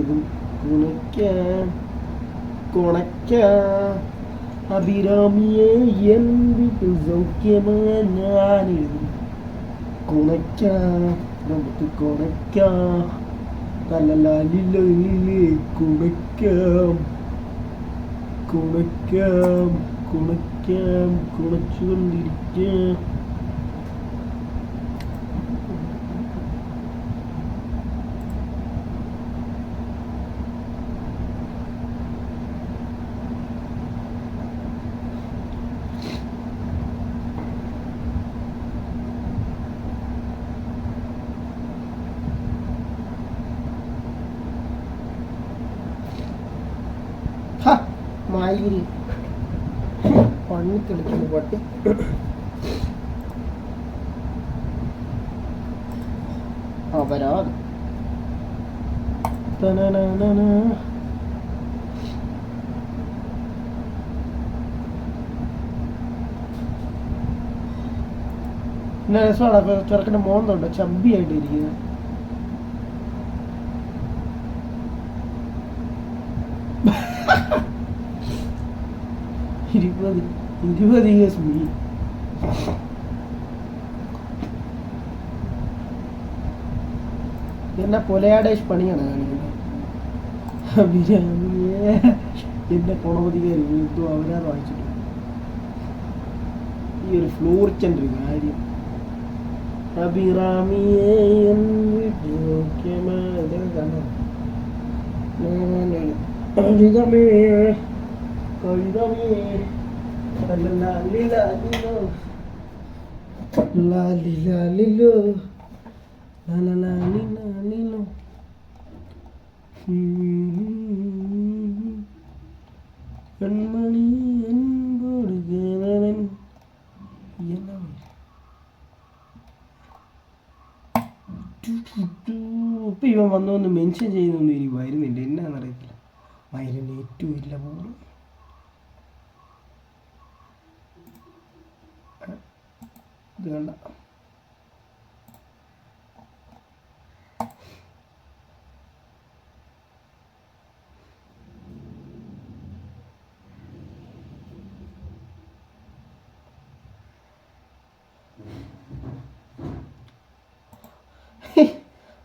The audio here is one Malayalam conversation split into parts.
ഞാനെഴുതും കുണയ്ക്കാൻ കുണയ്ക്കാൻ അഭിരാമിയെ എൻ വീട്ടിൽ സൗഖ്യമാ ഞാനെഴുതും കുണയ്ക്കാം നമുക്ക് കുണയ്ക്കാം. തലലാലിലെ കുണയ്ക്കാം കുണയ്ക്കാം കുണയ്ക്കാം കുണച്ചുകൊണ്ടിരിക്കാം. ഹ, മയിൽ പണി കളിക്കുന്നു പട്ടി. അപരാധം. പിന്നെ രസമാണ് ചെറുക്കന്റെ ചബ്ബിയായിട്ട് ഇരിക്കുന്നത് ഇരുപത് ഇരുപത് ഇയേഴ്സ് മീ എന്നെ പൊലയാടേഷ് പണിയാണ് കാണിക്കുന്നത്? അഭിരാമിയെ എന്നെ കൊണപതികാരി എന്തോ അവരാ വായിച്ചിട്ട് ഈ ഒരു ഫ്ലോറിച്ചന്റെ ഒരു കാര്യം. അഭിറാമിയെ എൻ വീട്ടിൽ കവിതമേ കവിതമേ ലലാലിലാലിലോ ലാലിലാലിലോ ലലാലിലാലിലോ കൺമണി എൻപോട് കേരളൻ ഇപ്പൊ ഇവൻ വന്നു വന്ന് മെൻഷൻ ചെയ്യുന്നൊന്നും എനിക്ക് വരുന്നില്ല. വയറിന് ഏറ്റവും ഇല്ല പോലും ഇത് വേണ്ട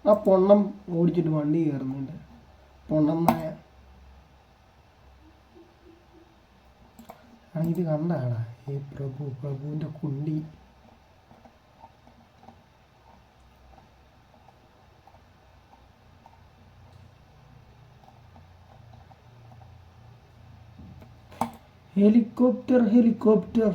ആ പൊണ്ണം ഓടിച്ചിട്ട് വണ്ടി കയറുന്നുണ്ട് പൊണ്ണം നായ ആ ഇത് കണ്ടാടാ. ഈ പ്രഭു പ്രഭുവിന്റെ കുണ്ടി. Helicopter helicopter.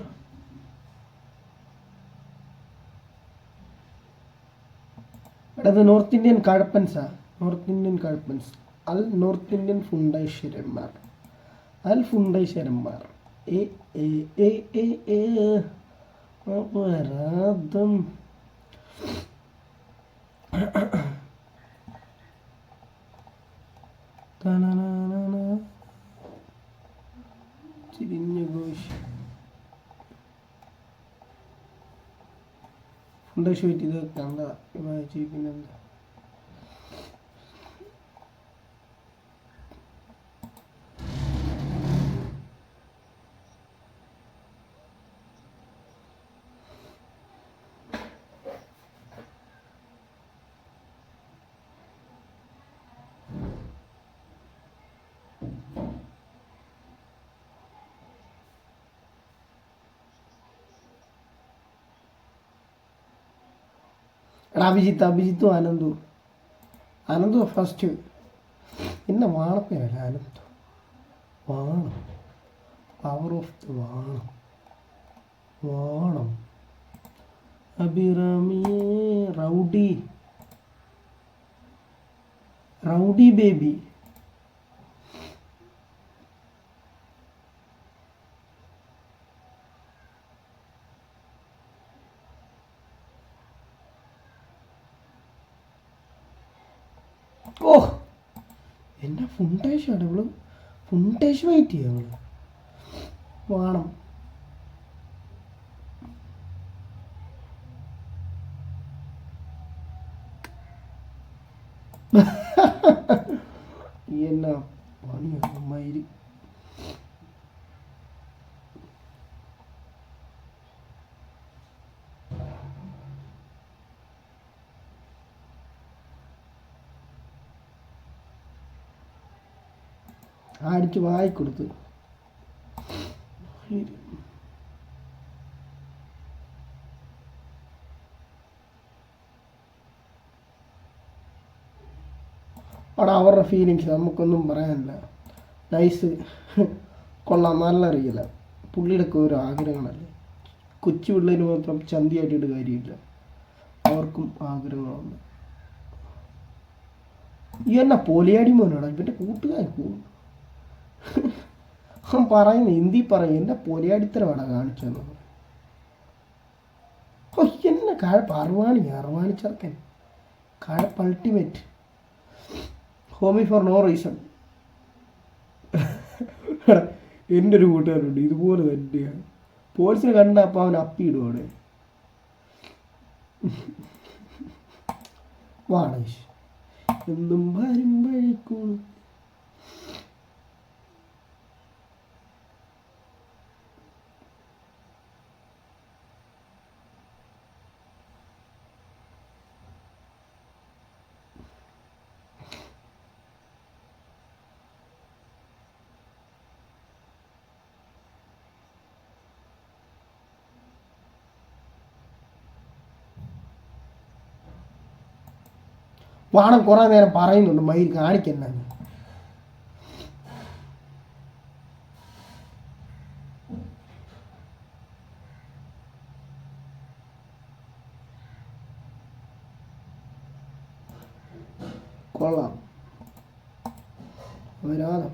എടാ നോർത്ത് ഇന്ത്യൻ കഴപ്പൻസാ. നോർത്ത് ഇന്ത്യൻ കഴപ്പൻസ്. അൽ നോർത്ത് ഇന്ത്യൻ ഫുണ്ടൈശ്വരന്മാർ അൽ ഫുണ്ടൈശ്വരന്മാർ e e e e e Koyaradım. Tananana. Dibinle koş. Bunda şöyle dakika. Vay cebimden de. Abhijith അഭിജിത്തും Anandu. Anandu first പിന്നെ വാണപ്പേരല്ല ആനന്ദു? വാണം. പവർ ഓഫ് ദ വാണം. വാണം. അഭിറാമിയേ റൗഡി. റൗഡി ബേബി ഓ എന്നാ ഫുണ്ടേഷാണ് ഇവൾ ഫുണ്ടേഷ് വെയിറ്റ് ചെയ്യാം അവൾ വേണം. എന്നാ പണിയാണ് മയിൽ അടിച്ച് വായിക്കൊടുത്ത് അവിടെ അവരുടെ ഫീലിങ്സ് നമുക്കൊന്നും പറയാനില്ല. നൈസ് കൊള്ളാം നല്ല അറിയില്ല പുള്ളിയുടെ ഒക്കെ ഓരോ ആഗ്രഹങ്ങളല്ലേ? കൊച്ചു പിള്ളേർ മാത്രം ചന്തിയായിട്ടിട്ട് കാര്യമില്ല. അവർക്കും ആഗ്രഹങ്ങളുണ്ട്. ഈ എന്നാ പോലിയാടി മോനാണ് ഇവന്റെ കൂട്ടുകാർ പോകും അവൻ പറയുന്നു ഹിന്ദി പറയും എന്റെ പൊലിയാടിത്തരമാണ് കാണിച്ചതെന്ന്. ഓ എന്നെ കഴപ്പ് അറുവാണി അറുവാണി ചെറുക്കൻ. കഴപ്പ് ultimate homie for no reason എന്റെ ഒരു കൂട്ടുകാരുണ്ട് ഇതുപോലെ തന്നെയാണ്. പോലീസിനെ കണ്ട അപ്പോൾ അവൻ അപ്പിയിടും അവിടെ. വാണേഷ് എന്നും വരുമ്പോഴേക്കും വാണം കുറേ നേരം പറയുന്നുണ്ട് മയിൽ കാണിക്കുന്ന കൊള്ളാം. വരാതെ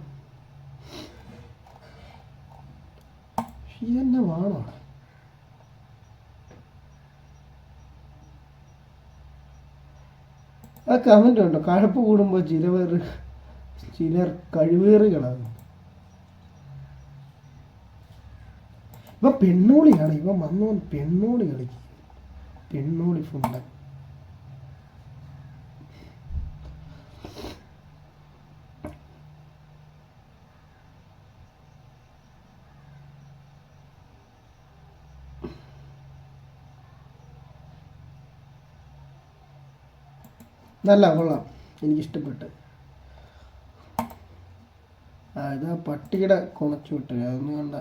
ഇതെന്നെ വേണോ? ആ കമന്റ് ഉണ്ടോ? കഴപ്പ് കൂടുമ്പോൾ ചിലവർ ചിലർ കഴിവേറുകളാണ്. ഇവ പെണ്ണോളിയാണ്. ഇവ വന്നു പെണ്ണോളി കളിക്കും. പെണ്ണോളി ഫുണ്ട് നല്ല കൊള്ളാം. എനിക്കിഷ്ടപ്പെട്ട്. ആ ഇതാ പട്ടിയുടെ കുണച്ചു വിട്ടത് അതൊന്നും കണ്ട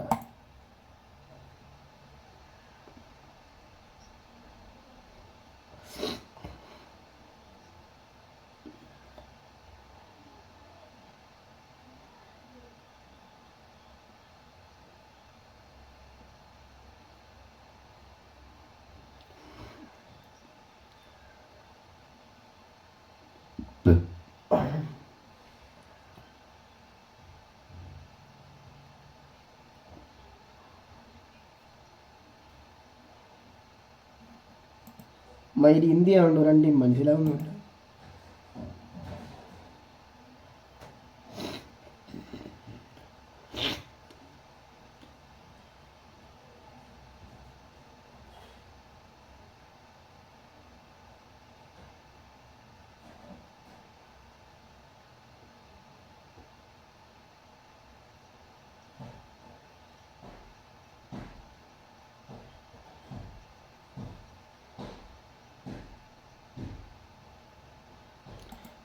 മയില് ഇന്ത്യ ആണല്ലോ രണ്ടും മനസ്സിലാവുന്നുണ്ട്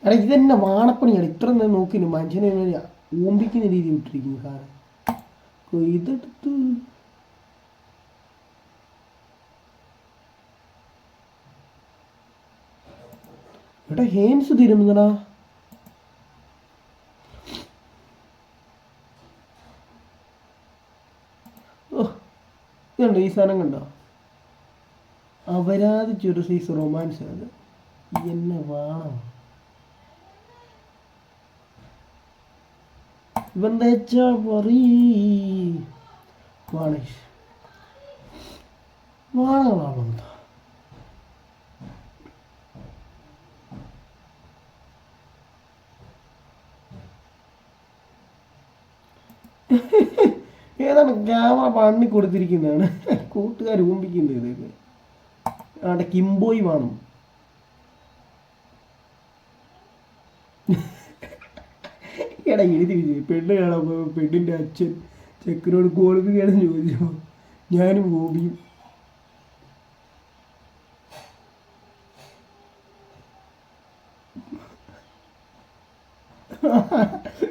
എടാ ഇതെന്നെ വാണപ്പണിയാണ് ഇത്ര നേരം നോക്കി മനുഷ്യനെ ഓമ്പിക്കുന്ന രീതി വിട്ടിരിക്കുന്നു സാറ്. ഇതെടുത്ത്. എടാ ഹേൻസ് തിരുമുന്നടാ ഇതുണ്ടോ ഈ സാധനം കണ്ടോ? അപരാധിച്ചൊരു സൈസ് റൊമാൻസ് അത് എന്നെ വേണം. പറീ. വാണേഷ് വാണങ്ങളാണെന്താ ഏതാണ് ക്യാമറ പണി കൊടുത്തിരിക്കുന്നതാണ് കൂട്ടുകാർ ഊമ്പിക്കുന്നത് ഇതൊക്കെ അവിടെ കിംബോയ് വേണം. എടാ എഴുതി പെണ്ണ് കാണാൻ പോയപ്പോൾ പെണ്ണിന്റെ അച്ഛൻ ചെക്കനോട് ക്വാളിഫിക്കേഷൻ ചോദിച്ചു ഞാനും ഗോപിയും.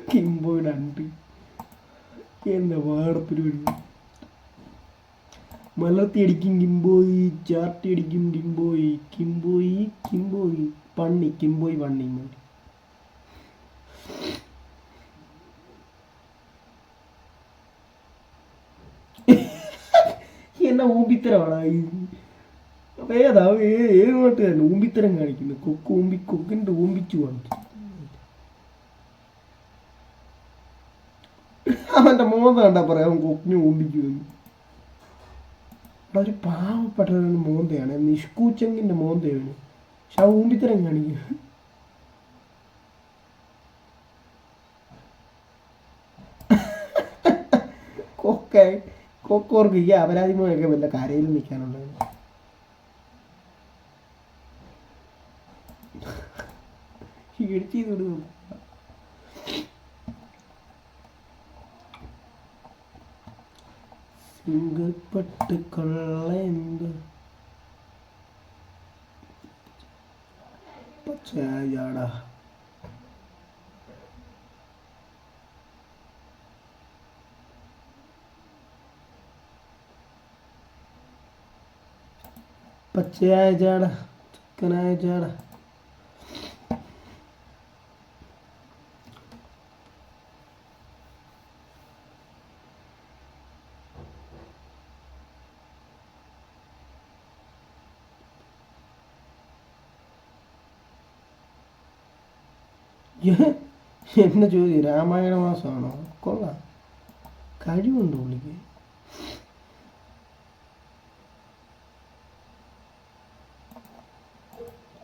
കിംബോയുടെ അണ്ടി എന്താ വാടപ്പരിപാടി മലർത്തി അടിക്കും കിംബോയി ചാർട്ടി അടിക്കും കിംബോയി കിംബോയി കിംബോയി പണ്ണി കിംബോയി പണ്ണി എന്നാ ഊമ്പിത്തരമാണ്. ഈ ഏതാ? ഏത് ഏത് നാട്ടുകാരൻ ഊമ്പിത്തരം കാണിക്കുന്നു. കൊക്ക് ഊമ്പി കൊക്കിന്റെ ഊമ്പിച്ചു കാണിക്കും അവന്റെ മോന്ത കണ്ടാ പറയാം അവൻ കൊക്കിന് ഊമ്പിക്കുമെന്ന് ഒരു പാവപ്പെട്ട ഒരു മോന്തയാണ്. നിഷ്കൂച്ചെങ്കിന്റെ മോന്തയാണ്. പക്ഷെ ആ ഊമ്പിത്തരം കാണിക്കും കൊക്ക കൊക്കോർക്ക് ഈ അപരാധി അപരാധിമൊക്കെ വല്ല കരയിൽ സിംഗപ്പട്ട് കൊള്ള എന്ത്? പച്ചയാടാ പച്ചയായ ചാട ചിക്കനായ ഏ? എന്നെ ചോദ്യം രാമായണ മാസമാണോ? കൊള്ളാം. കഴിവുണ്ട് പുള്ളിക്ക്.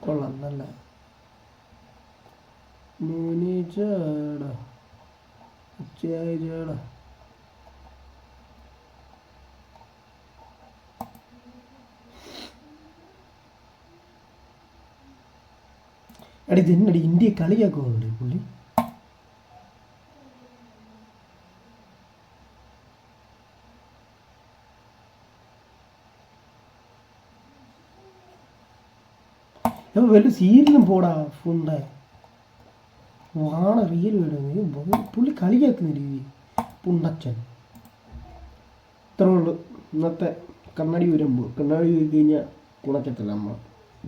കൊള്ളാം നല്ല ചാട. ഉച്ചയായ ചാട. എടി ഇതെന്നടി ഇന്ത്യ കളിയാക്കുന്നുണ്ട് പുള്ളി. ഇപ്പൊ വലിയ സീരിയലും പോടാ ഫുണ്ടേ വാണ റിയൽ വീടുന്നത് പുള്ളി കളിയാക്കുന്ന രീതി. പുണ്ടച്ചൻ. ഇത്രേ ഉള്ളൂ. ഇന്നത്തെ കണ്ണാടി വരുമ്പോൾ കണ്ണാടി പോയി കഴിഞ്ഞാൽ കുണക്കത്തില്ല അമ്മ?